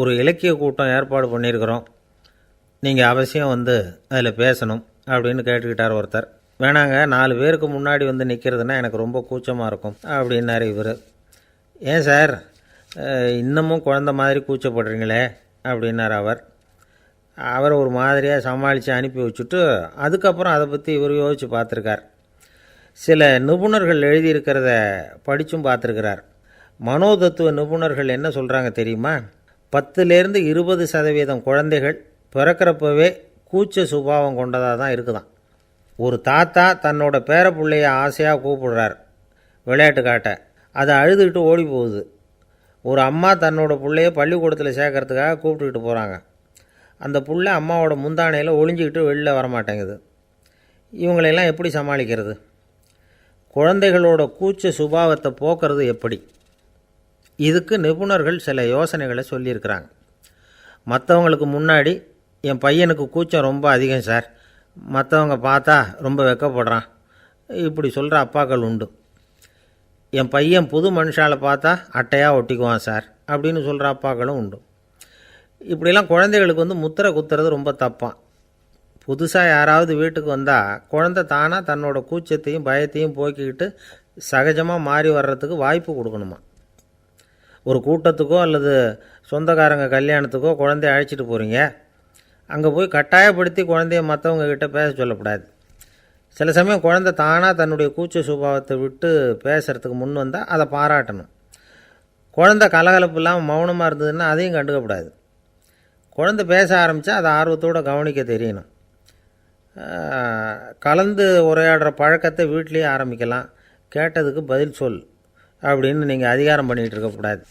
ஒரு இலக்கிய கூட்டம் ஏற்பாடு பண்ணியிருக்கிறோம். நீங்கள் அவசியம் வந்து அதில் பேசணும் அப்படின்னு கேட்டுக்கிட்டார் ஒருத்தர். வேணாங்க நாலு பேருக்கு முன்னாடி வந்து நிற்கிறதுனா எனக்கு ரொம்ப கூச்சமாக இருக்கும் அப்படின்னாரு இவர். ஏன் சார் இன்னமும் குழந்த மாதிரி கூச்சப்படுறீங்களே அப்படின்னார் அவர். அவர் ஒரு மாதிரியாக சமாளித்து அனுப்பி வச்சுட்டு அதுக்கப்புறம் அதை பற்றி இவர் யோசித்து பார்த்துருக்கார். சில நிபுணர்கள் எழுதியிருக்கிறத படித்தும் பார்த்துருக்கிறார். மனோதத்துவ நிபுணர்கள் என்ன சொல்கிறாங்க தெரியுமா? பத்துலேருந்து இருபது சதவீதம் குழந்தைகள் பிறக்கிறப்பவே கூச்ச சுபாவம் கொண்டதாக தான் இருக்குதான். ஒரு தாத்தா தன்னோட பேர பிள்ளைய ஆசையாக கூப்பிடுறார். விளையாட்டு காட்ட அதை அழுதுகிட்டு ஓடி போகுது. ஒரு அம்மா தன்னோட பிள்ளைய பள்ளிக்கூடத்தில் சேர்க்கறதுக்காக கூப்பிட்டுக்கிட்டு போகிறாங்க அந்த பிள்ளை அம்மாவோட முந்தானையில் ஒளிஞ்சிக்கிட்டு வெளில வரமாட்டேங்குது. இவங்களையெல்லாம் எப்படி சமாளிக்கிறது? குழந்தைகளோட கூச்ச சுபாவத்தை போக்குறது எப்படி? இதுக்கு நிபுணர்கள் சில யோசனைகளை சொல்லியிருக்கிறாங்க. மற்றவங்களுக்கு முன்னாடி என் பையனுக்கு கூச்சம் ரொம்ப அதிகம் சார். மற்றவங்க பார்த்தா ரொம்ப வெக்கப்படுறான். இப்படி சொல்கிற அப்பாக்கள் உண்டு. என் பையன் புது மனுஷால பார்த்தா அட்டையாக ஒட்டிக்குவான் சார். அப்படின்னு சொல்கிற அப்பாக்களும் உண்டு. இப்படிலாம் குழந்தைகளுக்கு வந்து முத்திரை குத்துறது ரொம்ப தப்பான் புதுசாக யாராவது வீட்டுக்கு வந்தால் குழந்தை தானாக தன்னோட கூச்சத்தையும் பயத்தையும் போக்கிக்கிட்டு சகஜமாக மாறி வர்றதுக்கு வாய்ப்பு கொடுக்கணுமா? ஒரு கூட்டத்துக்கோ அல்லது சொந்தக்காரங்க கல்யாணத்துக்கோ குழந்தைய அழைச்சிட்டு போகிறீங்க அங்கே போய் கட்டாயப்படுத்தி குழந்தைய மற்றவங்கக்கிட்ட பேச சொல்லக்கூடாது சில சமயம் குழந்தை தானாக தன்னுடைய கூச்ச சுபாவத்தை விட்டு பேசுகிறதுக்கு முன் வந்தால் அதை பாராட்டணும். குழந்தை கலகலப்பு இல்லாமல் மௌனமாக இருந்ததுன்னா அதையும் கண்டுக்கக்கூடாது குழந்தை பேச ஆரம்பித்தா அதை ஆர்வத்தோடு கவனிக்க தெரியணும். கலந்து உரையாடுற பழக்கத்தை வீட்லேயே ஆரம்பிக்கலாம். கேட்டதுக்கு பதில் சொல். அப்படின்னு நீங்கள் அதிகாரம் பண்ணிகிட்டு இருக்கக்கூடாது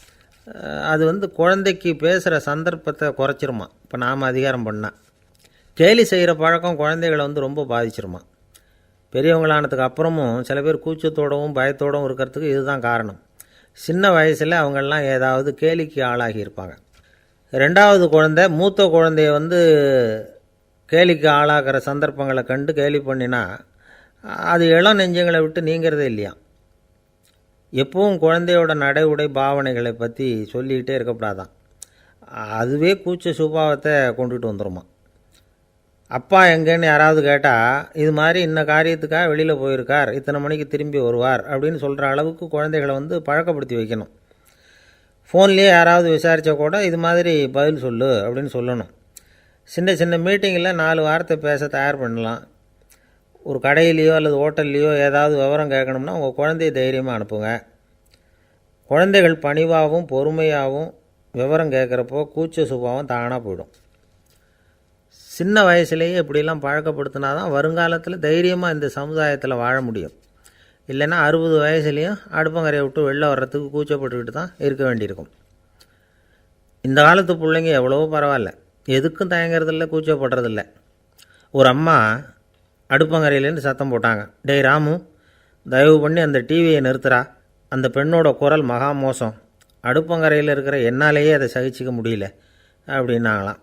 அது வந்து குழந்தைக்கு பேசுகிற சந்தர்ப்பத்தை குறைச்சிருமா. இப்போ நாம் அதிகாரம் பண்ணால் கேலி செய்கிற பழக்கம் குழந்தைகளை வந்து ரொம்ப பாதிச்சிருமா. பெரியவங்களானதுக்கு அப்புறமும் சில பேர் கூச்சத்தோடவும் பயத்தோடவும் இருக்கிறதுக்கு இதுதான் காரணம். சின்ன வயசில் அவங்கெல்லாம் ஏதாவது கேலிக்கு ஆளாகி இருப்பாங்க. ரெண்டாவது குழந்தை மூத்த குழந்தைய வந்து கேலிக்கு ஆளாகிற சந்தர்ப்பங்களை கண்டு கேலி பண்ணினா அது இளம் நெஞ்சங்களை விட்டு நீங்கிறதே இல்லையா. எப்பவும் குழந்தையோட நடை உடை பாவனைகளை பற்றி சொல்லிக்கிட்டே இருக்கக்கூடாதான். அதுவே கூச்ச சுபாவத்தை கொண்டுட்டு வந்துடுமா அப்பா எங்கேன்னு யாராவது கேட்டால் இது மாதிரி இன்ன காரியத்துக்காக வெளியில் போயிருக்கார் இத்தனை மணிக்கு திரும்பி வருவார் அப்படின்னு சொல்கிற அளவுக்கு குழந்தைகளை வந்து பழக்கப்படுத்தி வைக்கணும். ஃபோன்லேயே யாராவது விசாரித்தா கூட இது மாதிரி பதில் சொல்லு அப்படின்னு சொல்லணும். சின்ன சின்ன மீட்டிங்கில் நாலு வார்த்தை பேச தயார் பண்ணலாம். ஒரு கடையிலையோ அல்லது ஹோட்டல்லையோ ஏதாவது விவரம் கேட்கணும்னா உங்கள் குழந்தைய தைரியமாக அனுப்புங்க. குழந்தைகள் பணிவாகவும் பொறுமையாகவும் விவரம் கேட்குறப்போ கூச்ச சுபாவம் தானாக போயிடும். சின்ன வயசுலேயே இப்படிலாம் பழக்கப்படுத்தினா தான் வருங்காலத்தில் தைரியமாக இந்த சமுதாயத்தில் வாழ முடியும். இல்லைன்னா அறுபது வயசுலேயும் அடுப்பங்கரையை விட்டு வெளில வர்றதுக்கு கூச்சப்பட்டுக்கிட்டு தான் இருக்க வேண்டியிருக்கும். இந்த காலத்து பிள்ளைங்க எவ்வளவோ பரவாயில்ல. எதுக்கும் தயங்குறதில்ல கூச்சப்படுறதில்ல. ஒரு அம்மா அடுப்பங்கரையிலேருந்து சத்தம் போட்டாங்க. டேய் ராமு தயவு பண்ணி அந்த டிவியை நிறுத்துறா. அந்த பெண்ணோட குரல் மகா மோசம். அடுப்பங்கரையில் இருக்கிற என்னாலேயே அதை சகிச்சிக்க முடியல அப்படின்னாங்களாம்.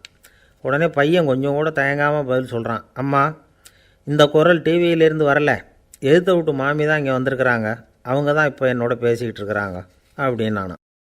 உடனே பையன் கொஞ்சம் கூட தயங்காமல் பதில் சொல்கிறான் அம்மா இந்த குரல் டிவியிலேருந்து வரல. எழுத்த விட்டு மாமி தான் இங்கே வந்திருக்கிறாங்க. அவங்க தான் இப்போ என்னோட பேசிக்கிட்டு இருக்கிறாங்க அப்படின்னு